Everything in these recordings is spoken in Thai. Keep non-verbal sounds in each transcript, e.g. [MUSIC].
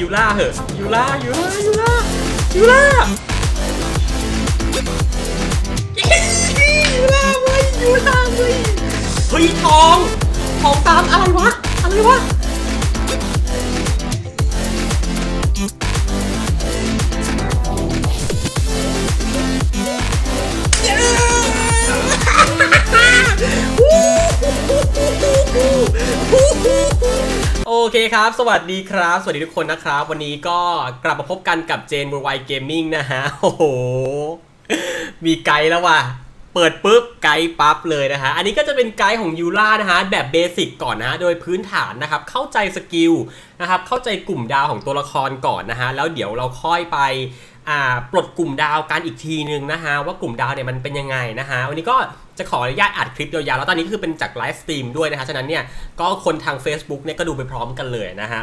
ยูล่าเหอะยูล่ายูล่ายูล่ายูล่ายูล่าเว้ยยูล่าเว้ยเฮ้ยทองทองตามอะไรวะอะไรวะ เคครับ สวัสดีครับ สวัสดีทุกคนนะครับ วันนี้ก็กลับมาพบกันกับเจนบูไวเกมมิ่งนะฮะ โอ้โห มีไกด์แล้วว่ะ เปิดปุ๊บไกด์ปั๊บเลยนะฮะ อันนี้ก็จะเป็นไกด์ของยูล่านะฮะ แบบเบสิกก่อนนะฮะ โดยพื้นฐานนะครับ เข้าใจสกิลนะครับ เข้าใจกลุ่มดาวของตัวละครก่อนนะฮะ แล้วเดี๋ยวเราค่อยไป ปลดกลุ่มดาวกันอีกทีนึงนะฮะว่ากลุ่มดาวเนี่ยมันเป็นยังไงนะฮะวันนี้ก็จะขออนุญาตอัดคลิปยาวๆแล้วตอนนี้คือเป็นจากไลฟ์สตรีมด้วยนะฮะฉะนั้นเนี่ยก็คนทาง Facebook เนี่ยก็ดูไปพร้อมกันเลยนะฮะ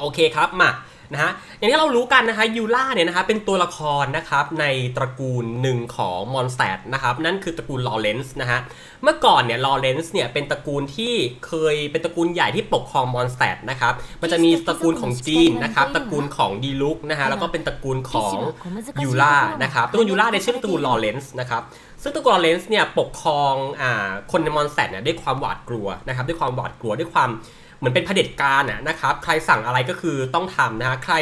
โอเคครับมา นะฮะอย่างที่เรารู้กันนะคะยูล่าเนี่ยนะคะเป็นตัวละครนะครับในตระกูลหนึ่งของมอนสเตดนะครับนั่นคือตระกูลลอเรนส์นะฮะเมื่อก่อนเนี่ยลอเรนส์เนี่ยเป็นตระกูลที่เคยเป็นตระกูลใหญ่ที่ปกครองมอนสเตดนะครับมันจะมีตระกูลของจีนนะครับตระกูลของดีลุกนะฮะแล้วก็เป็นตระกูลของยูล่านะครับตระกูลยูล่าเนี่ยชื่อตระกูลลอเรนส์นะครับซึ่งตระกูลลอเรนส์เนี่ยปกครองอ่าคนในมอนสเตดเนี่ยด้วยความหวาดกลัวนะครับด้วยความหวาดกลัวด้วยความ เหมือนเป็นเผด็จการอะนะครับ ใครสั่งอะไรก็คือต้องทำนะฮะใคร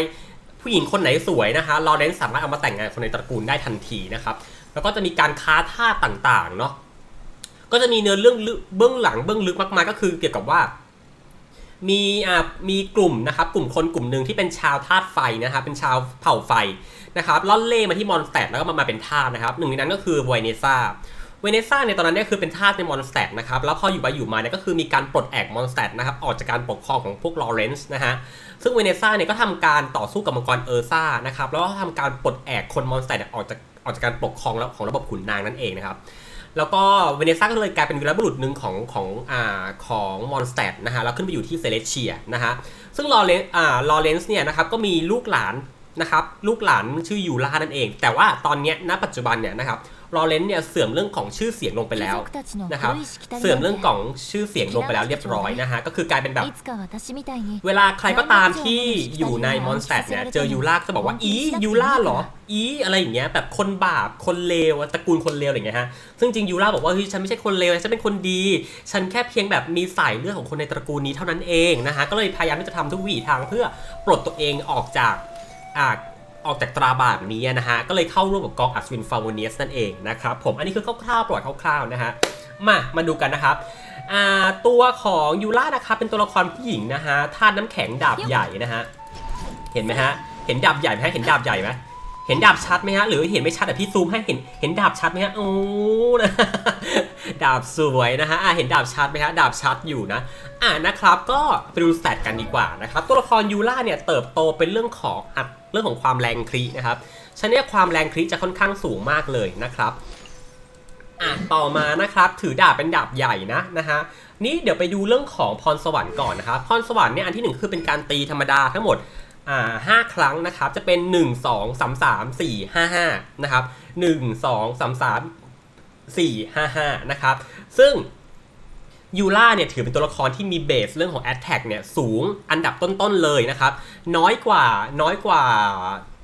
ผู้หญิงคนไหนสวยนะคะลอเรนซ์สามารถเอามาแต่งงานคนในตระกูลได้ทันทีนะครับ แล้วก็จะมีการค้าทาสต่างๆเนาะก็จะมีเนื้อเรื่องเบื้องหลังเบื้องลึกมากๆก็คือเกี่ยวกับว่ามีอ่ามีกลุ่มนะครับกลุ่มคนกลุ่มหนึ่งที่เป็นชาวธาตุไฟนะครับเป็นชาวเผ่าไฟนะครับล่อนเล่มาที่มอนสเตดแล้วก็มามาเป็นทาสนะครับหนึ่งในนั้นก็คือไวเนซ่า เวเนซ่าในตอนนั้นเนี่ยคือเป็นทาสในมอนสเตดนะครับแล้วพออยู่ไปอยู่มาเนี่ยก็คือมีการปลดแอกมอนสเตดนะครับออกจากการปกครองของพวกลอเรนซ์นะฮะซึ่งเวเนซ่าเนี่ยก็ทำการต่อสู้กับมังกรเออร์ซ่านะครับแล้วก็ทำการปลดแอกคนมอนสเตดออกจากออกจากการปกครองของระบบขุนนางนั่นเองนะครับแล้วก็เวเนซ่าก็เลยกลายเป็นวีรบุรุษหนึ่งของของอ่าของมอนสเตดนะฮะแล้วขึ้นไปอยู่ที่เซเลเชียนะฮะซึ่งลอเรนอ่าลอเรนซ์เนี่ยนะครับก็มีลูกหลานนะครับลูกหลานชื่อยูล่านั่นเอง แต่ว่าตอนนี้ณปัจจุบันเนี่ยนะครับ ลอเรนซ์เนี่ยเสื่อมเรื่องของชื่อเสียงลงไปแล้วนะครับเสื่อมเรื่องของชื่อเสียงลงไปแล้วเรียบร้อยนะฮะก็คือกลายเป็นแบบ เวลาใครก็ตามที่อยู่ในมอนสเตดเนี่ยเจอยูล่าก็จะบอกว่าอียูล่าเหรออีอะไรอย่างเงี้ยแบบคนบาปคนเลวตระกูลคนเลวอะไรอย่างเงี้ยฮะซึ่งจริงยูล่าบอกว่าเฮ้ยฉันไม่ใช่คนเลวฉันเป็นคนดี ฉันแค่เพียงแบบมีสายเลือดของคนในตระกูลนี้เท่านั้นเองนะฮะก็เลยพยายามที่จะทำทุกวิถีทางเพื่อปลดตัวเองออกจากอ่า ออกจากตราบาปนี้นะฮะ ก็เลยเข้าร่วมกับกองอัศวินฟาวเนียสนั่นเองนะครับผม อันนี้คือคร่าวๆปล่อยคร่าวๆนะฮะ มา มาดูกันนะครับตัวของยูล่านะครับเป็นตัวละครผู้หญิงนะฮะธาตุน้ำแข็งดาบใหญ่นะฮะ เห็นไหมฮะ เห็นดาบใหญ่ไหมเห็นดาบใหญ่ไหม เห็นดาบชัดไหมฮะหรือเห็นไม่ชัดแต่พี่ซูมให้เห็นเห็นดาบชัดไหมฮะโอ้นะดาบสวยนะฮะอะเห็นดาบชัดไหมฮะดาบชัดอยู่นะอ่านะครับก็ไปดูสแตทกันดีกว่านะครับตัวละครยูล่าเนี่ยเติบโตเป็นเรื่องของอัดเรื่องของความแรงครีนะครับฉะนั้นเนี่ยความแรงครีจะค่อนข้างสูงมากเลยนะครับอะต่อมานะครับถือดาบเป็นดาบใหญ่นะนะฮะนี่เดี๋ยวไปดูเรื่องของพรสวรรค์ก่อนนะครับพรสวรรค์เนี่ยอันที่หนึ่งคือเป็นการตีธรรมดาทั้งหมด อ่าห้าครั้งนะครับ จะเป็น1 2 3 3 4 5 5นะครับ1 2 3 3 4 5 5นะครับ ซึ่งยูล่าเนี่ยถือเป็นตัวละครที่มีเบสเรื่องของ a t t a c k เนี่ยสูงอันดับต้นๆเลยนะครับ น้อยกว่าน้อยกว่า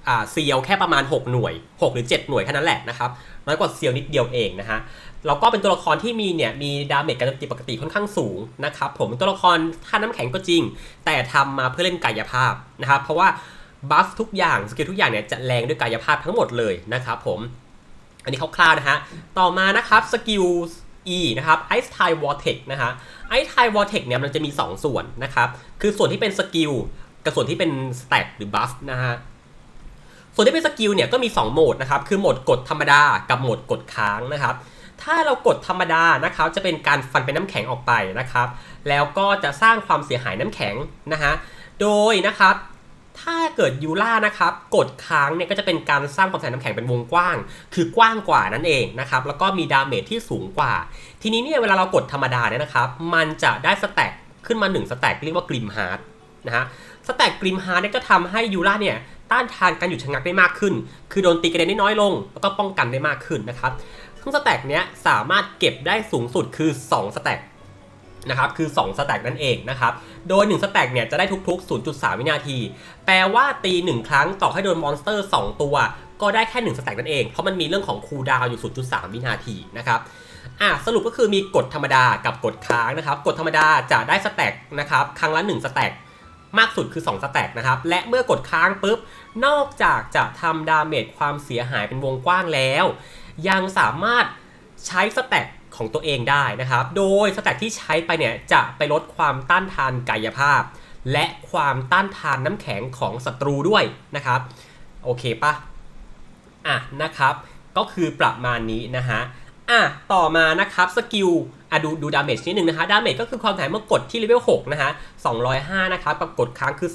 อ่าเซียวแค่ประมาณ 6 หน่วย 6 หรือ 7 หน่วยแค่นั้นแหละนะครับ น้อยกว่าเซียวนิดเดียวเองนะฮะ แล้วก็เป็นตัวละครที่มีเนี่ยมีดาเมจการโจมตีปกติค่อนข้างสูงนะครับผมตัวละครท่าน้ำแข็งก็จริง แต่ทำมาเพื่อเล่นกายภาพนะครับเพราะว่าบัฟทุกอย่างสกิลทุกอย่างเนี่ยจะแรงด้วยกายภาพทั้งหมดเลยนะครับผมอันนี้คร่าวๆนะฮะต่อมานะครับสกิล E นะครับ Ice Tide Vortex นะฮะ Ice Tide Vortex เนี่ยมันจะมี 2 ส่วนนะครับคือส่วนที่เป็นสกิลกับส่วนที่เป็นสแต็กหรือบัฟนะฮะส่วนที่เป็นสกิลเนี่ยก็มี 2 โหมดนะครับคือโหมดกดธรรมดากับโหมดกดค้างนะครับ ถ้าเรากดธรรมดานะครับ จะเป็นการฟันเป็นน้ำแข็งออกไปนะครับ แล้วก็จะสร้างความเสียหายน้ำแข็งนะฮะ โดยนะครับ ถ้าเกิดยูล่านะครับ กดค้างเนี่ยก็จะเป็นการสร้างความเสียหายน้ำแข็งเป็นวงกว้าง คือกว้างกว่านั่นเองนะครับ แล้วก็มีดาเมจที่สูงกว่า ทีนี้เนี่ยเวลาเรากดธรรมดาเนี่ยนะครับ มันจะได้สแต็กขึ้นมา1สแต็กเรียกว่ากริมฮาร์ดนะฮะ สแต็กกริมฮาร์ดเนี่ยก็ทำให้ยูล่าเนี่ยต้านทานการหยุดชะงักได้มากขึ้น คือโดนตีกระเด็นได้น้อยลง แล้วก็ป้องกันได้มากขึ้นนะครับ ซึ่งสแต็กเนี้ยสามารถเก็บได้สูงสุดคือ 2 สแต็กนะครับ คือ 2 สแต็กนั่นเองนะครับ โดย 1 สแต็กเนี่ยจะได้ทุกๆ 0.3 วินาที แปลว่าตี 1 ครั้งต่อให้โดนมอนสเตอร์ 2 ตัว ก็ได้แค่ 1 สแต็กนั่นเอง เพราะมันมีเรื่องของคูลดาวน์อยู่ 0.3 วินาทีนะครับอะสรุปก็คือมีกฎธรรมดากับกฎค้างนะครับ กฎธรรมดาจะได้สแต็กนะครับ ครั้งละ 1 สแต็กมากสุดคือ 2 สแต็กนะครับ และเมื่อกดค้างปุ๊บ นอกจากจะทำดาเมจความเสียหายเป็นวงกว้างแล้ว ยังสามารถใช้สแต็กของตัวเองได้นะครับ โดยสแต็กที่ใช้ไปเนี่ยจะไปลดความต้านทานกายภาพ และความต้านทานน้ำแข็งของศัตรูด้วยนะครับ โอเคปะอะนะครับ ก็คือประมาณนี้นะฮะอะต่อมานะครับสกิลอะดูดูดาเมจนิดนึงนะฮะดาเมจก็คือความเสียหายเมื่อกดที่เลเวล6นะฮะ205 นะครับกับกดค้างคือ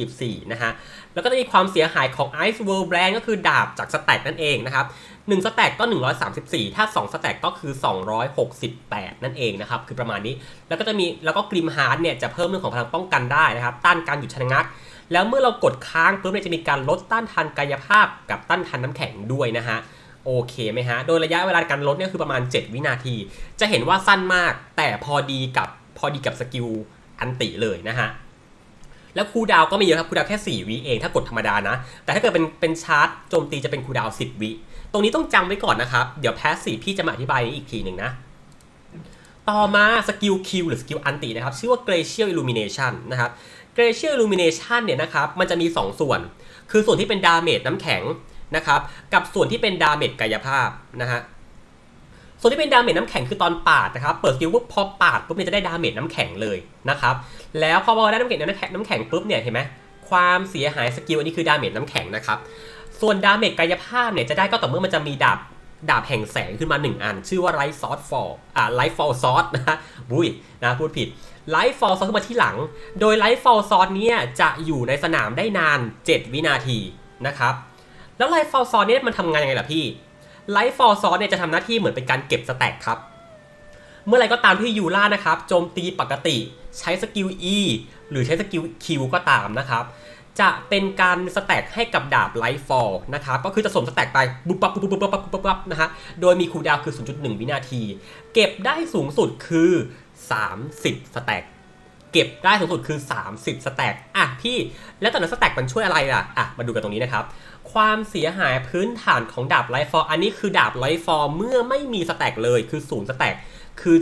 344 นะฮะ แล้วก็จะมีความเสียหายของ Ice World Brand ก็คือดาบจากสแต็กนั่นเองนะครับ 1สแต็กก็ 134 ถ้า2สแต็กก็คือ 268 นั่นเองนะครับ คือประมาณนี้ แล้วก็จะมี แล้วก็กริมฮาร์ดเนี่ยจะเพิ่มเรื่องของพลังป้องกันได้นะครับ ต้านการหยุดชะงัก แล้วเมื่อเรากดค้างปุ๊บเนี่ยจะมีการลดต้านทานกายภาพ กับต้านทานน้ำแข็งด้วยนะฮะ โอเคไหมฮะ โดยระยะเวลาการลดเนี่ยคือประมาณ 7 วินาที จะเห็นว่าสั้นมาก แต่พอดีกับพอดีกับสกิลอันติเลยนะฮะแล้วคูดาวก็ไม่เยอะครับคูดาวแค่ 4วิเองถ้ากดธรรมดานะ แต่ถ้าเกิดเป็นเป็นชาร์จโจมตีจะเป็นคูดาว 10 วิ ตรงนี้ต้องจำไว้ก่อนนะครับ เดี๋ยวแพสซีพี่จะมาอธิบายอีกทีหนึ่งนะ ต่อมาสกิลคิวหรือสกิลอันตินะครับ ชื่อว่า Glacial Illumination นะครับ Glacial Illumination เนี่ยนะครับ มันจะมี 2 ส่วน คือส่วนที่เป็นดาเมจน้ำแข็งนะครับ กับส่วนที่เป็นดาเมจกายภาพนะฮะส่วนที่เป็นดาเมจน้ำแข็งคือตอนปาดนะครับ เปิดสกิลปุ๊บพอปาดปุ๊บเนี่ยจะได้ดาเมจน้ำแข็งเลยนะครับ แล้วพอได้น้ำแข็งน้ำแข็งน้ำแข็งปุ๊บเนี่ยเห็นไหมความเสียหายสกิลอันนี้คือดาเมจน้ำแข็งนะครับ ส่วนดาเมจกายภาพเนี่ยจะได้ก็ต่อเมื่อมันจะมีดาบดาบแห่งแสงขึ้นมา 1 อัน ชื่อว่าไ i ท์ซอสฟอลอ่าไ i ท์ฟอลซอสนะฮะบุ้ยนะพูดผิดไ i ท์ฟอลซอสขึ้นมาที่หลัง โดยไ i ท์ฟอลซอสเนี่ยจะอยู่ในสนามได้นาน 7 วินาทีนะครับ แล้วไ i ท์ฟอลซอสเนี่ยมันทำงานยังไงล่ะพี่ไ i ท์ฟอลซอสเนี่ยจะทำหน้าที่เหมือนเป็นการเก็บสแต็กครับ เมื่อไรก็ตามที่ยูล่านะครับโจมตีปกติ ใช้สกิล E หรือใช้สกิล Q ก็ตามนะครับ จะเป็นการสแต็กให้กับดาบไลฟ์ฟอลนะครับ ก็คือจะสวมสแต็กไปปุ๊บปั๊บปุ๊บปั๊บปุ๊บปั๊บปุ๊บปับนะฮะ โดยมีคูลดาวน์คือ 0.1 วินาที เก็บได้สูงสุดคือ 30 สแต็กเก็บได้สูงสุดคือ 30 สแต็กอะพี่ แล้วแต่ละสแต็กมันช่วยอะไรล่ะ อะ มาดูกันตรงนี้นะครับ ความเสียหายพื้นฐานของดาบไลฟ์ฟอลอันนี้คือดาบไลฟ์ฟอลเมื่อไม่มีสแต็กเลย คือ 0 สแต็กคือ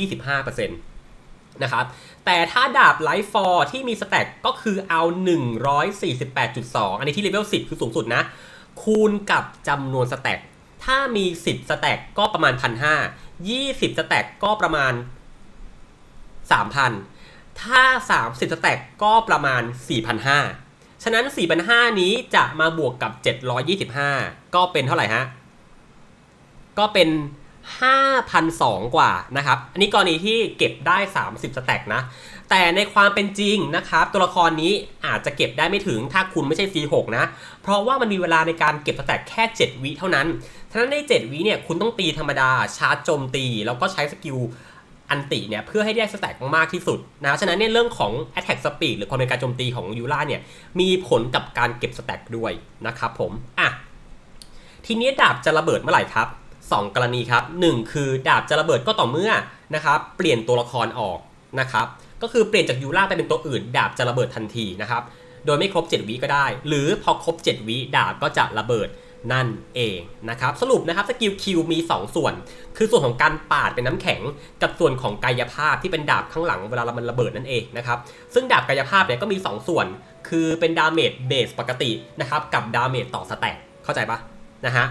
725%นะครับ แต่ถ้าดาบไลฟ์ฟอร์ที่มีสแต็กก็คือเอา 148.2 อันนี้ที่เลเวล10 คือสูงสุดนะ คูณกับจำนวนสแต็กถ้ามี 10 สแต็กก็ประมาณ 1,500 20 สแต็กก็ประมาณ 3,000 ถ้า 30 สแต็กก็ประมาณ 4,500 ฉะนั้น 4,500 นี้จะมาบวกกับ 725 ก็เป็นเท่าไหร่ฮะ ก็เป็น 5,200กว่านะครับ อันนี้กรณีที่เก็บได้ 30 สแต็กนะ แต่ในความเป็นจริงนะครับ ตัวละครนี้อาจจะเก็บได้ไม่ถึงถ้าคุณไม่ใช่ C6 นะ เพราะว่ามันมีเวลาในการเก็บสแต็กแค่ 7 วิเท่านั้นฉะนั้นใน 7 วิเนี่ยคุณต้องตีธรรมดา ชาร์จโจมตี แล้วก็ใช้สกิลอันติเนี่ยเพื่อให้ได้สแต็กมากที่สุดนะฉะนั้นเนี่ยเรื่องของ attack speed หรือความเป็นการโจมตีของยูล่าเนี่ยมีผลกับการเก็บสแต็กด้วยนะครับผมอะทีนี้ดาบจะระเบิดเมื่อไหร่ครับ 2 กรณีครับ 1 คือดาบจะระเบิดก็ต่อเมื่อนะครับเปลี่ยนตัวละครออกนะครับก็คือเปลี่ยนจากยูล่าไปเป็นตัวอื่น ดาบจะระเบิดทันทีนะครับโดยไม่ครบ 7 วิก็ได้ หรือพอครบ 7 วิดาบก็จะระเบิดนั่นเองนะครับสรุปนะครับสกิลคิวมี 2 ส่วน คือส่วนของการปาดเป็นน้ำแข็ง กับส่วนของกายภาพที่เป็นดาบข้างหลังเวลาเรามันระเบิดนั่นเองนะครับซึ่งดาบกายภาพเนี่ยก็มี 2 ส่วน คือเป็นดาเมจเบสปกตินะครับกับดาเมจต่อสแต็กเข้าใจปะนะฮะ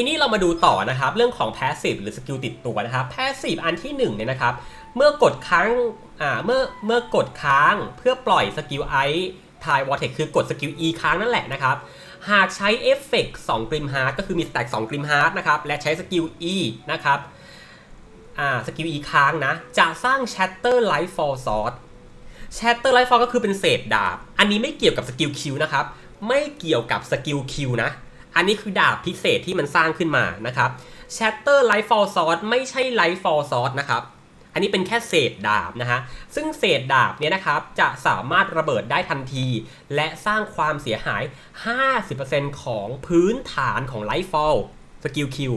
ทีนี้เรามาดูต่อนะครับ เรื่องของ Passive หรือสกิลติดตัวนะครับ Passive อันที่1เนี่ยนะครับ เมื่อกดค้างอ่าเมื่อเมื่อกดค้างเพื่อปล่อยสกิลไอทายวอเทคือกดสกิล E ค้างนั่นแหละนะครับ หากใช้เอฟเฟกต์2กริมฮาร์ดก็คือมีสแต็ก2กริมฮาร์ดนะครับ และใช้สกิล E นะครับอ่าสกิล E ค้างนะ จะสร้าง Shatter Light Fall Sword Shatter Light Fall ก็คือเป็นเศษดาบ อันนี้ไม่เกี่ยวกับสกิล Q นะครับ ไม่เกี่ยวกับสกิล Q นะ อันนี้คือดาบพิเศษที่มันสร้างขึ้นมานะครับ Shatter Light Fall Sword ไม่ใช่ Light Fall Sword นะครับ อันนี้เป็นแค่เศษดาบนะฮะ ซึ่งเศษดาบเนี่ยนะครับจะสามารถระเบิดได้ทันที และสร้างความเสียหาย 50%ของพื้นฐานของ Light Fall สกิลคิว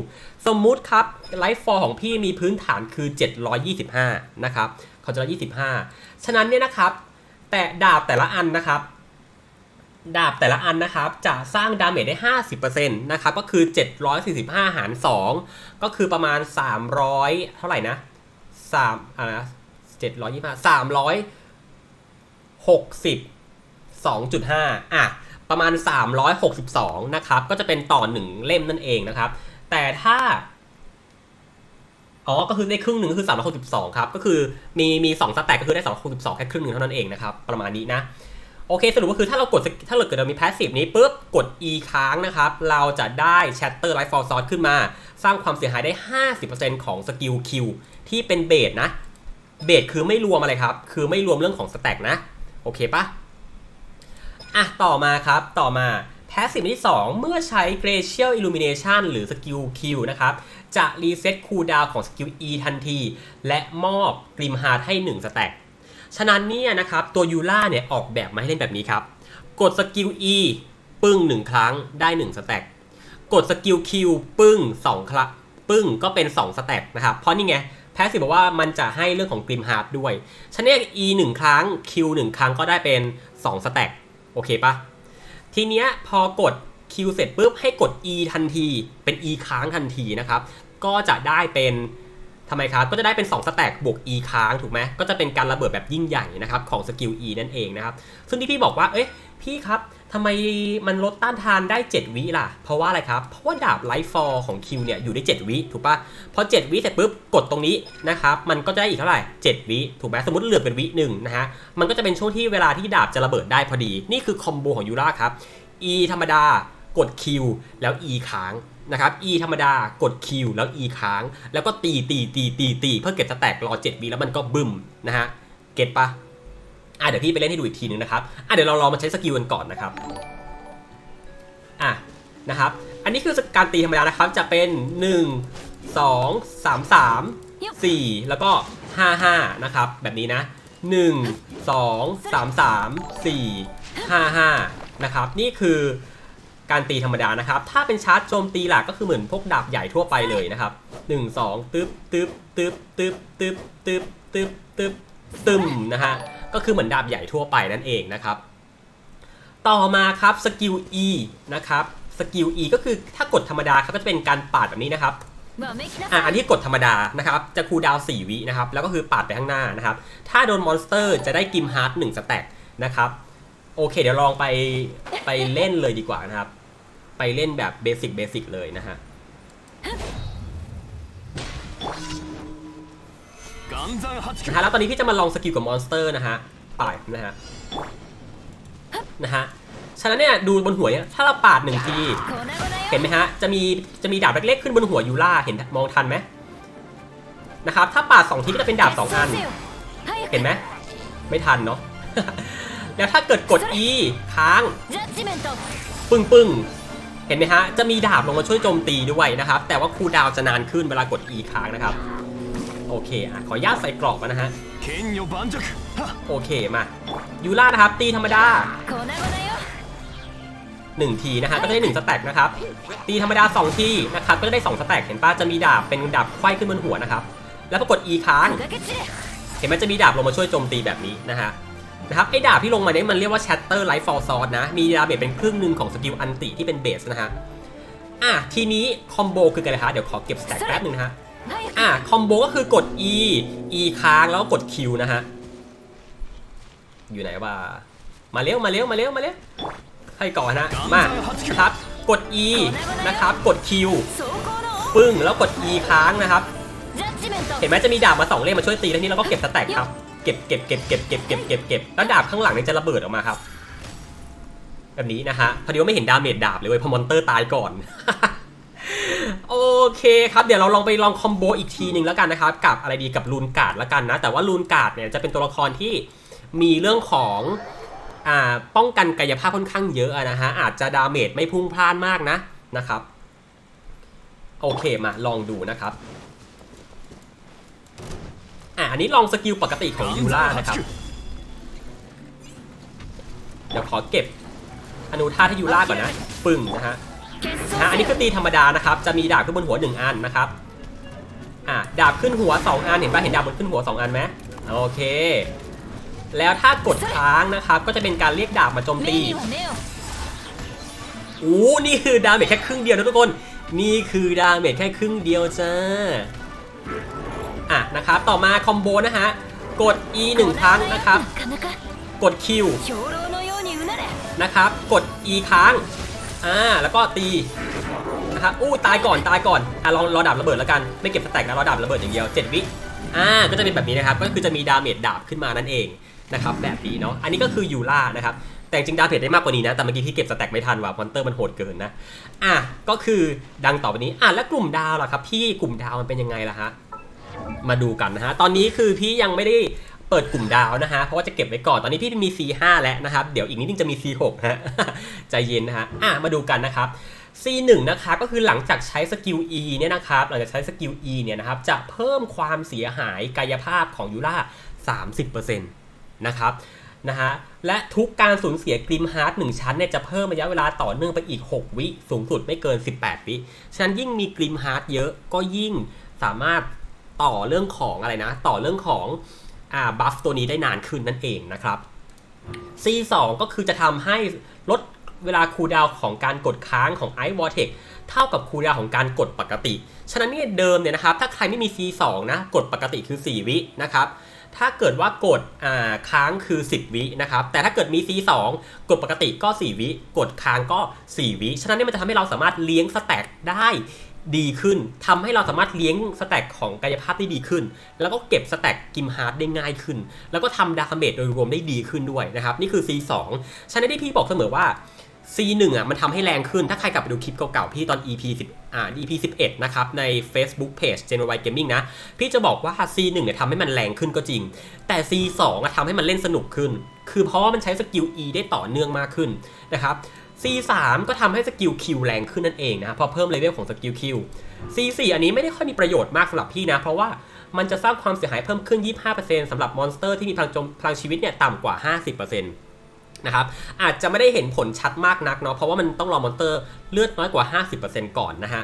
สมมุติครับ ไลฟ์ฟอร์ของพี่มีพื้นฐานคือ 725 นะครับเขาจะ125 ฉะนั้นเนี่ยนะครับ แต่ดาบแต่ละอันนะครับ ดาบแต่ละอันนะครับจะสร้างดาเมจได้ 50%นะครับก็คือ 745 หาร 2 ก็คือประมาณ 300 เท่าไหร่นะ3อ่านะ725 360 2.5 อะ ประมาณ 362 นะครับ ก็จะเป็นต่อ 1 เล่มนั่นเองนะครับ แต่ถ้า อ๋อ ก็คือได้ครึ่งหนึ่งคือ 362 ครับ ก็คือมีมี2สแต็กก็คือได้262 แค่ครึ่งหนึ่งเท่านั้นเองนะครับ ประมาณนี้นะ โอเค สรุปก็คือถ้าเรากดถ้าเราเกิดเรามี passive นี้ปุ๊บกด e ค้างนะครับ เราจะได้ shatter light fall sword ขึ้นมา สร้างความเสียหายได้ 50%ของสกิล Q ที่เป็นเบสนะ เบสคือไม่รวมอะไรครับ คือไม่รวมเรื่องของสแต็กนะ โอเคปะอะ ต่อมาครับ ต่อมา passive ที่ 2 เมื่อใช้ glacial illumination หรือสกิล Q นะครับจะรีเซ็ตคูลดาวของสกิล E ทันที และมอบกริมฮาร์ดให้ 1 สแต็ก ฉะนั้นเนี่ยนะครับตัวยูล่าเนี่ยออกแบบมาให้เล่นแบบนี้ครับ กดสกิล E ปึ้ง 1 ครั้งได้ 1 สแต็กกดสกิล Q ปึ้ง2ครั้งปึ้งก็เป็น 2 สแต็กนะครับ เพราะนี่ไงแพสซีบอกว่ามันจะให้เรื่องของกริมฮาร์ดด้วยฉะนั้น E 1 ครั้ง Q 1 ครั้งก็ได้เป็น 2 สแต็กโอเคปะทีเนี้ยพอกด Q เสร็จปุ๊บให้กด E ทันทีเป็น E ค้างทันทีนะครับ ก็จะได้เป็น ทำไมครับ ก็จะได้เป็น 2 สแต็กบวก E ค้างถูกไหมก็จะเป็นการระเบิดแบบยิ่งใหญ่นะครับของสกิล E นั่นเองนะครับ ซึ่งที่พี่บอกว่า เอ้ยพี่ครับทำไมมันลดต้านทานได้ 7 วิล่ะ เพราะว่าอะไรครับ เพราะว่าดาบไลฟ์ฟอร์ของ Q เนี่ยอยู่ได้ 7 วิถูกปะพอ 7 วิเสร็จปุ๊บกดตรงนี้นะครับ มันก็จะได้อีกเท่าไหร่ 7 วิถูกไหมสมมติเหลือเป็นวิหนึ่งนะฮะ มันก็จะเป็นช่วงที่เวลาที่ดาบจะระเบิดได้พอดี นี่คือคอมโบของยูราครับ E ธรรมดากด Q แล้ว E ค้าง นะครับ E ธรรมดากด Q แล้ว E ค้าง แล้วก็ตีตีตีตีตีเพื่อเก็บสแต็กรอ7วิแล้วมันก็บึ้มนะฮะ เก็ตปะอะเดี๋ยวพี่ไปเล่นให้ดูอีกทีนึงนะครับ อะเดี๋ยวเราลองมาใช้สกิลกันก่อนนะครับ อะนะครับ อันนี้คือการตีธรรมดานะครับ จะเป็น 1 2 3 3 4 แล้วก็ 5 5 นะครับ แบบนี้นะ 1 2 3 3 4 5 5 นะครับ นี่คือ การตีธรรมดานะครับ ถ้าเป็นชาร์จโจมตีหลักก็คือเหมือนพวกดาบใหญ่ทั่วไปเลยนะครับ1 2ตึ๊บตึ๊บตึ๊บตึ๊บตึ๊บตึ๊บตึ๊บตึ๊บตึมนะฮะก็คือเหมือนดาบใหญ่ทั่วไปนั่นเองนะครับ ต่อมาครับสกิล E นะครับสกิล E ก็คือถ้ากดธรรมดาครับก็จะเป็นการปาดแบบนี้นะครับอะอันที่กดธรรมดานะครับ จะคูดาว4วินะครับ แล้วก็คือปาดไปข้างหน้านะครับ ถ้าโดนมอนสเตอร์จะได้กิมฮาร์ด1สแต็กนะครับ โอเค เดี๋ยวลองไปไปเล่นเลยดีกว่านะครับ ไปเล่นแบบเบสิกเบสิกเลยนะฮะนะฮะแล้วตอนนี้พี่จะมาลองสกิลกับมอนสเตอร์นะฮะปานะฮะนะฮะฉะนั้นเนี่ยดูบนหัวเนี่ยถ้าเราปาดหนึ่งทีเห็นไหมฮะจะมีจะมีดาบเล็กๆขึ้นบนหัวยูล่าเห็นมองทันไหมนะครับถ้าปาดสองทีก็จะเป็นดาบสองอันเห็นไหมไม่ทันเนาะแล้วถ้าเกิดกด E ค้าง ปึ้งปึ้ง ห็นไหมฮะ จะมีดาบลงมาช่วยโจมตีด้วยนะครับ แต่ว่าคูดาวจะนานขึ้นเวลากด E ค้างนะครับ โอเคอะขอญาตใส่กรอบมานะฮะ โอเคมายูล่านะครับ ตีธรรมดาหนึ่งทีนะฮะก็จะได้หนึ่งสแต็กนะครับ ตีธรรมดาสองทีนะครับก็จะได้สองสแต็กเห็นป่ะจะมีดาบเป็นดาบคขวยขึ้นบนหัวนะครับ แล้วปรากฏ E ค้าง เห็นไหมจะมีดาบลงมาช่วยโจมตีแบบนี้นะฮะ นะครับไอ้ดาบที่ลงมาเนี่ยมันเรียกว่า Shatter Light Fall Sword นะ มีดาเมจเป็นครึ่งหนึ่งของสกิลอันติที่เป็นเบสนะฮะ อะทีนี้คอมโบคือกันเลยฮะ เดี๋ยวขอเก็บสแต็กแป๊บหนึงนะฮะ อะคอมโบก็คือกด E E ค้างแล้วก็กด Q นะฮะ อยู่ไหนว่า มาเร็วมาเร็วมาเร็วมาเร็วใครก่อนนะ มาครับกด E นะครับกด Q ปึ้งแล้วกด E ค้างนะครับ เห็นไหมจะมีดาบมาสองเล่มมาช่วยตีแล้วนี่เราก็เก็บสแต็กครับ เก็บเก็บเก็บเก็บเก็บเก็บเก็บเก็บแล้วดาบข้างหลังเนี่ยจะระเบิดออกมาครับ แบบนี้นะฮะพอดีว่าไม่เห็นดาเมจดาบเลยเว้ยพอมอนเตอร์ตายก่อน โอเคครับเดี๋ยวเราลองไปลองคอมโบอีกทีหนึ่งแล้วกันนะครับกับอะไรดีกับลูนการ์ดแล้วกันนะ แต่ว่าลูนการ์ดเนี่ยจะเป็นตัวละครที่มีเรื่องของอ่าป้องกันกายภาพค่อนข้างเยอะนะฮะอาจจะดาเมจไม่พุ่งพลานมากนะนะครับ โอเคมาลองดูนะครับ อันนี้ลองสกิลปกติของยูล่านะครับ เดี๋ยวขอเก็บอนุท่าที่ยูล่าก่อนนะ ปึ่งนะฮะฮะอันนี้คือตีธรรมดานะครับ จะมีดาบขึ้นบนหัว 1 อันนะครับ อะดาบขึ้นหัว 2 อัน เห็นป่ะเห็นดาบบนขึ้นหัว 2 อันไหมโอเค แล้วถ้ากดค้างนะครับ ก็จะเป็นการเรียกดาบมาโจมตีอู้นี่คือดาเมจแค่ครึ่งเดียวนะทุกคน นี่คือดาเมจแค่ครึ่งเดียวจ้า่ะนะครับต่อมาคอมโบนะฮะกด E 1ครั้งนะครับ กด Q นะครับ กด E ครั้งอ่าแล้วก็ตีนะครับอู้ตายก่อนตายก่อนอะลองรอดาบระเบิดแล้วกันไม่เก็บสแต็กนะรอดาบระเบิดอย่างเดียว 7 วิอ่าก็จะเป็นแบบนี้นะครับก็คือจะมีดาเมจดาบขึ้นมานั่นเองนะครับแบบนี้เนาะอันนี้ก็คือยูล่านะครับแต่จริงดาเมจได้มากกว่านี้นะ แต่เมื่อกี้ที่เก็บสแต็กไม่ทันว่ะมอนเตอร์มันโหดเกินนะ อะ ก็คือดังต่อไปนี้ อะ แล้วกลุ่มดาวล่ะครับ พี่ กลุ่มดาวมันเป็นยังไงล่ะฮะ มาดูกันนะฮะ ตอนนี้คือพี่ยังไม่ได้เปิดกลุ่มดาวนะฮะ เพราะว่าจะเก็บไว้ก่อน ตอนนี้พี่มี C5 แล้วนะครับ เดี๋ยวอีกนิดนึงจะมี C6 ฮะ ใจเย็นนะฮะ อะ มาดูกันนะครับ C1 นะครับ ก็คือหลังจากใช้สกิล E เนี่ยนะครับ หลังจากใช้สกิล E เนี่ยนะครับ จะเพิ่มความเสียหายกายภาพของยูล่า30%นะครับนะฮะและทุกการสูญเสียกริมฮาร์ดหนึ่งชั้นเนี่ยจะเพิ่มระยะเวลาต่อเนื่องไปอีก 6 วิ สูงสุดไม่เกิน 18 วิ ฉะนั้นยิ่งมีกริมฮาร์ดเยอะก็ยิ่งสามารถ ต่อเรื่องของอะไรนะ ต่อเรื่องของอ่าบัฟตัวนี้ได้นานขึ้นนั่นเองนะครับ C2 ก็คือจะทำให้ลดเวลาคูลดาวของการกดค้างของ Ice Vortex เท่ากับคูลดาวของการกดปกติ ฉะนั้นเนี่ยเดิมเนี่ยนะครับ ถ้าใครไม่มี C2 นะ กดปกติคือ 4 วินะครับ ถ้าเกิดว่ากดค้างคือ 10 วินะครับ แต่ถ้าเกิดมี C2 กดปกติก็ 4 วิ กดค้างก็ 4 วิ ฉะนั้นเนี่ยมันจะทำให้เราสามารถเลี้ยงสแต็กได้ ดีขึ้นทำให้เราสามารถเลี้ยงสแต็กของกายภาพได้ดีขึ้น แล้วก็เก็บสแต็กกิมฮาร์ดได้ง่ายขึ้น แล้วก็ทำดาเมจโดยรวมได้ดีขึ้นด้วยนะครับ นี่คือ C2 ฉะนั้นที่พี่บอกเสมอว่า C1 อะมันทำให้แรงขึ้น ถ้าใครกลับไปดูคลิปเก่าๆ พี่ตอน EP 10อ่า EP 11 นะครับ ใน Facebook Page General Gaming นะ พี่จะบอกว่า C1 เนี่ยทำให้มันแรงขึ้นก็จริง แต่ C2 อะทำให้มันเล่นสนุกขึ้น คือเพราะว่ามันใช้สกิล E ได้ต่อเนื่องมากขึ้นนะครับ C3 ก็ทำให้สกิล Q แรงขึ้นนั่นเองนะพอเพิ่มเลเวลของสกิล Q C4 อันนี้ไม่ได้ค่อยมีประโยชน์มากสำหรับพี่นะ เพราะว่ามันจะสร้างความเสียหายเพิ่มขึ้น 25%สำหรับมอนสเตอร์ที่มีพลังจมพลังชีวิตเนี่ยต่ำกว่า 50%นะครับอาจจะไม่ได้เห็นผลชัดมากนักเนาะเพราะว่ามันต้องรอมอนเตอร์เลือดน้อยกว่า 50%ก่อนนะฮะ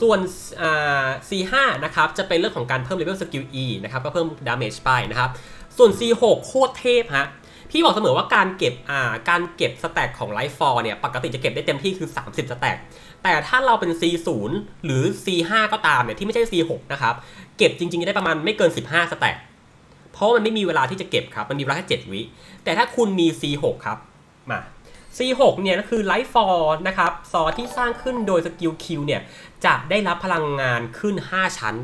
ส่วนอ่า C5 นะครับจะเป็นเรื่องของการเพิ่มเลเวลสกิล E นะครับก็เพิ่มดาเมจไปนะครับส่วน C6 โคตรเทพฮะ พี่บอกเสมอว่าการเก็บอ่าการเก็บสแต็กของไลฟ์ฟอร์เนี่ยปกติจะเก็บได้เต็มที่คือ 30 สแต็กแต่ถ้าเราเป็น C0 หรือ C5 ก็ตามเนี่ยที่ไม่ใช่ C6 นะครับ เก็บจริงๆได้ประมาณไม่เกิน 15 สแต็กเพราะมันไม่มีเวลาที่จะเก็บครับ มันมีเวลาแค่7วิ แต่ถ้าคุณมี C6 ครับมา C6 เนี่ยก็คือไลฟ์ฟอร์นะครับซอที่สร้างขึ้นโดยสกิล Q เนี่ยจะได้รับพลังงานขึ้น 5 ชั้น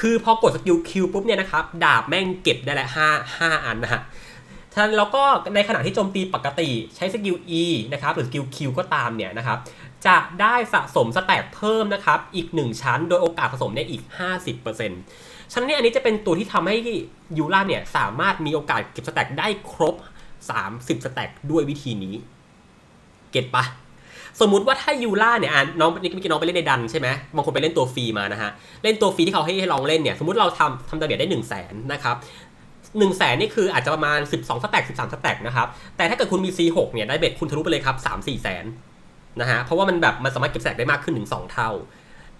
คือพอกดสกิล Q ปุ๊บเนี่ยนะครับดาบแม่งเก็บได้ละ5 5 อันนะฮะ ท่านแล้วก็ในขณะที่โจมตีปกติใช้สกิล E นะครับหรือสกิล Q ก็ตามเนี่ยนะครับจะได้สะสมสแต็กเพิ่มนะครับอีก 1 ชั้นโดยโอกาสผสมเนี่ยอีก 50%ฉะนั้นเนี่ยอันนี้จะเป็นตัวที่ทำให้ยูล่าเนี่ยสามารถมีโอกาสเก็บสแต็กได้ครบ 30 สแต็กด้วยวิธีนี้ เก็ตปะสมมุติว่าถ้ายูล่าเนี่ยน้องนี่เมื่อกี้น้องไปเล่นในดันใช่ไหมบางคนไปเล่นตัวฟรีมานะฮะ เล่นตัวฟรีที่เขาให้ให้ลองเล่นเนี่ย สมมติเราทำทำดาเมจได้1นึ่งแสนนะครับ หนึ่งแสนนี่คืออาจจะประมาณ 12สแต็ก13สแต็กนะครับ แต่ถ้าเกิดคุณมี C6 เนี่ยได้เบ็ดคุณทะลุไปเลยครับ 3 4 แสนนะฮะ เพราะว่ามันแบบมันสามารถเก็บสแต็กได้มากขึ้นถึง2เท่า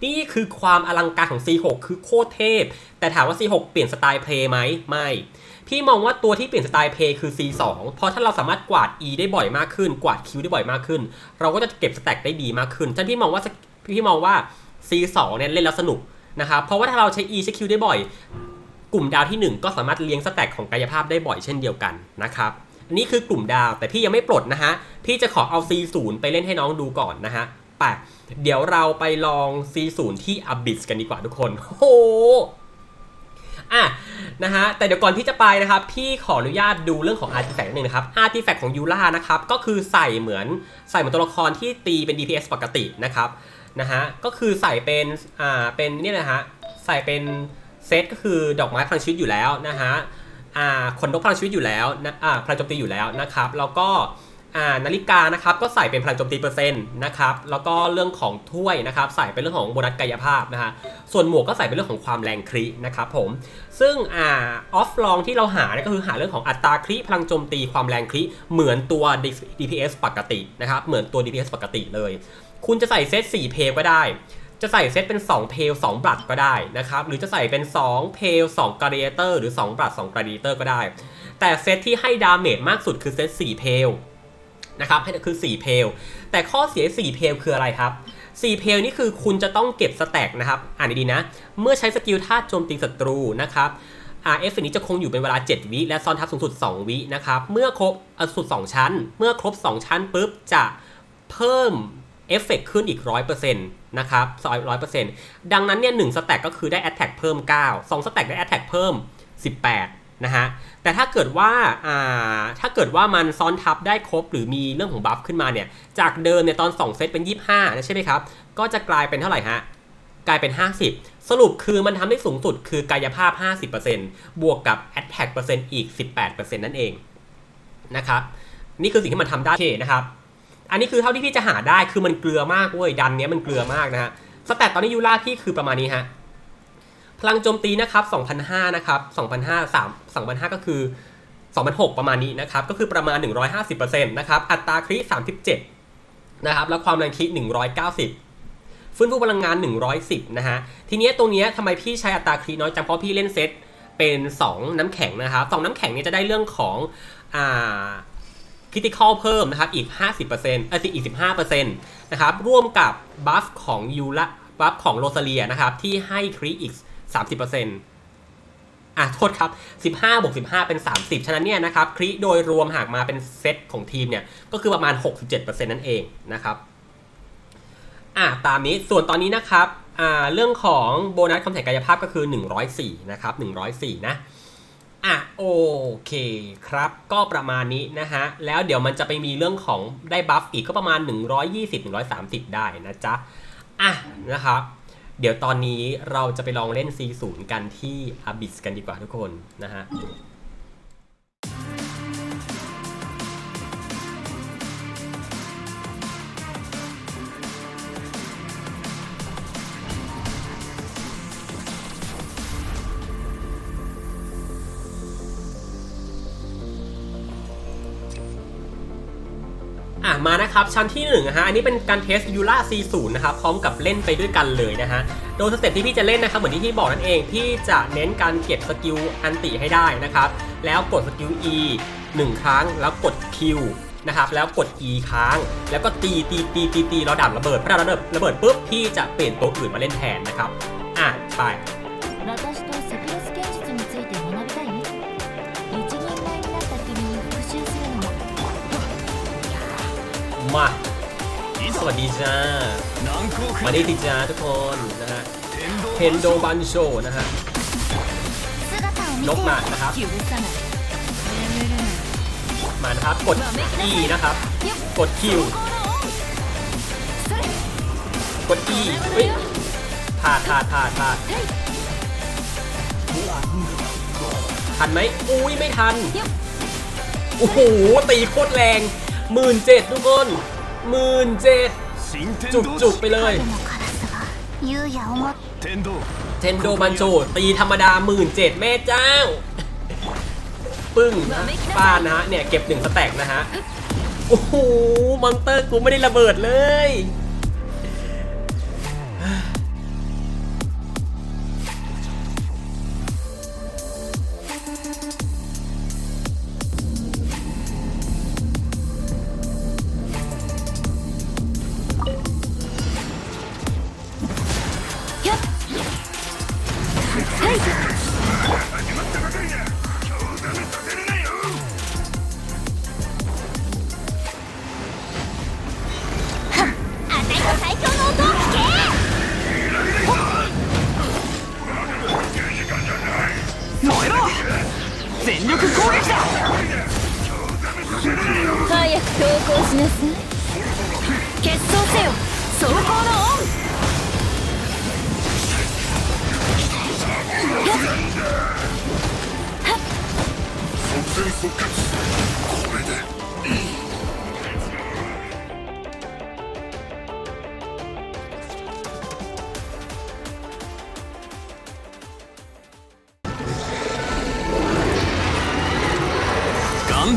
นี่คือความอลังการของ C6 คือโคตรเทพ แต่ถามว่า C6 เปลี่ยนสไตล์เพลย์ไหมไม่ พี่มองว่าตัวที่เปลี่ยนสไตล์เพลย์คือ C2 เพราะถ้าเราสามารถกวาด E ได้บ่อยมากขึ้น กวาด Q ได้บ่อยมากขึ้น เราก็จะเก็บสแต็กได้ดีมากขึ้นฉะนันพี่มองว่าพี่มองว่า C2 เนี่ยเล่นแล้วสนุกนะครับ เพราะว่าถ้าเราใช้ E ใช้ Q ได้บ่อย กลุ่มดาวที่ 1 ก็สามารถเลี้ยงสแต็กของกายภาพได้บ่อยเช่นเดียวกันนะครับอันนี้คือกลุ่มดาวแต่พี่ยังไม่ปลดนะฮะพี่จะขอเอา C0 ไปเล่นให้น้องดูก่อนนะฮะไปเดี๋ยวเราไปลอง C0 ที่ Abyss กันดีกว่าทุกคนโอ้โหอะนะฮะแต่เดี๋ยวก่อนที่จะไปนะครับ พี่ขออนุญาตดูเรื่องของอาร์ติแฟกต์นึงนะครับอาร์ติแฟกต์ของยูล่านะครับก็คือใส่เหมือนใส่เหมือนตัวละครที่ตีเป็น DPS ปกตินะครับนะฮะก็คือใส่เป็นอ่าเป็นนี่ยนะฮะใส่เป็น เซตก็คือดอกไม้พลังชีวิตอยู่แล้วนะฮะอ่าขนนกพลังชีวิตอยู่แล้วนะอ่าพลังโจมตีอยู่แล้วนะครับแล้วก็อ่านาฬิกานะครับก็ใส่เป็นพลังโจมตีเปอร์เซ็นต์นะครับแล้วก็เรื่องของถ้วยนะครับใส่เป็นเรื่องของโบนัสกายภาพนะฮะส่วนหมวกก็ใส่เป็นเรื่องของความแรงครินะครับผมซึ่งอ่าออฟลองที่เราหาเนี่ยก็คือหาเรื่องของอัตราคริพลังโจมตีความแรงคริเหมือนตัว DPS ปกตินะครับเหมือนตัว DPS ปกติเลย คุณจะใส่เซต4เพก็ได้ จะใส่เซตเป็น 2 เพล2บลัดก็ได้นะครับ หรือจะใส่เป็น 2 เพล2กราดิเอเตอร์หรือ 2บลัด2กราดิเอเตอร์ก็ได้ แต่เซตที่ให้ดาเมจมากสุดคือเซต4เพลนะครับให้คือ 4 เพล แต่ข้อเสีย 4 เพลคืออะไรครับ 4 เพลนี่คือคุณจะต้องเก็บสแต็กนะครับ อ่านดีๆนะ เมื่อใช้สกิลท่าโจมตีศัตรูนะครับ RF นี้จะคงอยู่เป็นเวลา 7 วิและซ้อนทับสูงสุด 2 วินะครับ เมื่อครบสุด 2 ชั้น เมื่อครบ 2 ชั้นปุ๊บจะเพิ่ม เอฟเฟกขึ้นอีก 100%นะครับ100%ดังนั้นเนี่ย1สแต็กก็คือได้ Attack เพิ่ม 9 2สแต็กได้ Attack เพิ่ม 18 นะฮะ แต่ถ้าเกิดว่าอ่าถ้าเกิดว่ามันซ้อนทับได้ครบหรือมีเรื่องของบัฟขึ้นมาเนี่ย จากเดิมเนี่ยตอน 2 เซตเป็น 25 นะใช่ไหมครับ ก็จะกลายเป็นเท่าไหร่ฮะ กลายเป็น 50 สรุปคือมันทำได้สูงสุดคือกายภาพ 50%บวกกับ Attack เปอร์เซ็นต์อีก 18%นั่นเองนะครับนี่คือสิ่งที่มันทำได้โอเคนะครับ อันนี้คือเท่าที่พี่จะหาได้คือมันเกลือมากเว้ยดันเนี้ยมันเกลือมากนะฮะสแตทตอนนี้ยูราพี่คือประมาณนี้ฮะพลังโจมตีนะครับ2,005นะครับ2,005 3 2,005 ก็คือ2,006ประมาณนี้นะครับ ก็คือประมาณ 150%นะครับ อัตราคริ37 นะครับ แล้วความแรงคริ190 ฟื้นฟูพลังงาน 110 นะฮะ ทีเนี้ยตรงเนี้ยทำไมพี่ใช้อัตราคริน้อยจังเพราะพี่เล่นเซตเป็น 2 น้ำแข็งนะครับสองน้ำแข็งเนี้จะได้เรื่องของอ่า คริติคอลเพิ่มนะครับอีก 50%เอออีก 15%นะครับร่วมกับบัฟของยูละบัฟของโรซาเลียนะครับที่ให้คริอีก 30%อะโทษครับ 15บวก15 เป็น 30 ฉะนั้นเนี่ยนะครับคริโดยรวมหากมาเป็นเซตของทีมเนี่ยก็คือประมาณ 67%นั่นเองนะครับอะตามนี้ส่วนตอนนี้นะครับอ่าเรื่องของโบนัสคำแข่งกายภาพก็คือ 104 นะครับ 104 นะ อะโอเคครับ ก็ประมาณนี้นะฮะ แล้วเดี๋ยวมันจะไปมีเรื่องของได้บัฟอีกก็ประมาณ 120-130 ได้นะจ๊ะ อะนะครับเดี๋ยวตอนนี้เราจะไปลองเล่น C0 กันที่อ b บิสกันดีกว่าทุกคนนะฮะ มานะครับ ชั้นที่1นะฮะอันนี้เป็นการเทสยูล่า C0 นะครับพร้อมกับเล่นไปด้วยกันเลยนะฮะโดยสเต็ปที่พี่จะเล่นนะครับเหมือนที่พี่บอกนั่นเองพี่จะเน้นการเก็บสกิลอันติให้ได้นะครับแล้วกดสกิล E 1 ครั้งแล้วกด Q นะครับแล้วกด E ค้าง แล้วก็ตีตีตีตีตีเราดับระเบิดพอดับระเบิดระเบิดปุ๊บพี่จะเปลี่ยนตัวอื่นมาเล่นแทนนะครับอะไป มาสวัสดีจ้าวันนี้ติจ้าทุกคนนะฮะเคนโดบันโชนะฮะนกมานะครับมานะครับกด E นะครับ กด Q กด E เฮ้ยผ่าผ่าผ่าผ่าทันไหมอุ้ยไม่ทัน โอ้โห ตีโคตรแรง หมื่นเจ็ดทุกคนหมื่นเจ็ดจุกจุกไปเลยเทนโดบันโชดตีธรรมดาหมื่นเจ็ดแม่เจ้า ปึ้งป้านะฮะเนี่ยเก็บหนึ่งสแต็กนะฮะ โอ้โห มอนเตอร์กูไม่ได้ระเบิดเลย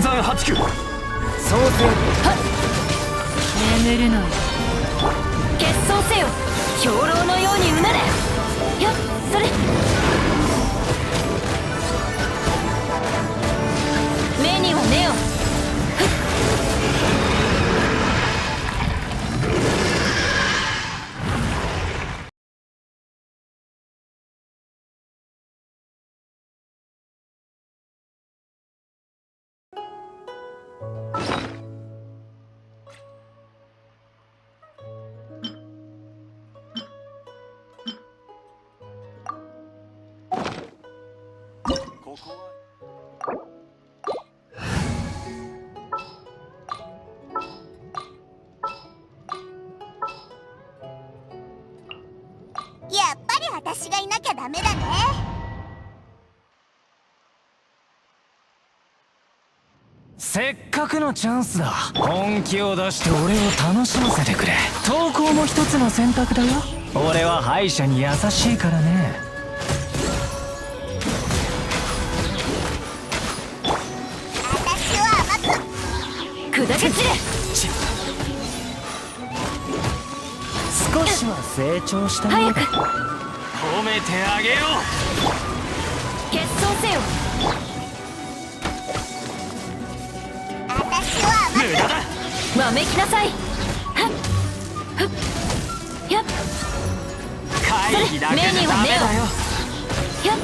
山八九。眠るのよ。よ兵糧のよ。うにうなれやっそれ。目には目を。私がいなきゃダメだね。せっかくのチャンスだ。本気を出して俺を楽しませてくれ。投稿も一つの選択だよ。俺は敗者に優しいからね。砕け散れ少しは成長したよ早く褒めてあげよ決闘せよ私は無駄だ。わめきなさい。やっ。会議だけじゃダメだよ。やっ。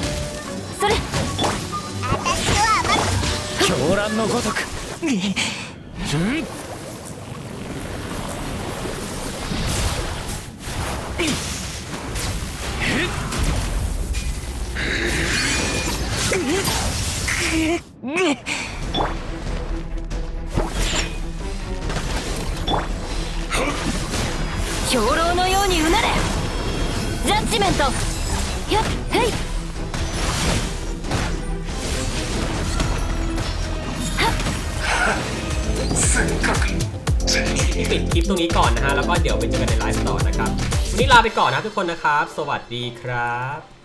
それ。私は狂乱のごとく [LAUGHS] 兵糧のようにうなれジャッジメントやっへいปิดคลิปตรงนี้ก่อนนะฮะ แล้วก็เดี๋ยวไปเจอกันในไลฟ์ต่อนะครับ วันนี้ลาไปก่อนนะทุกคนนะครับ สวัสดีครับ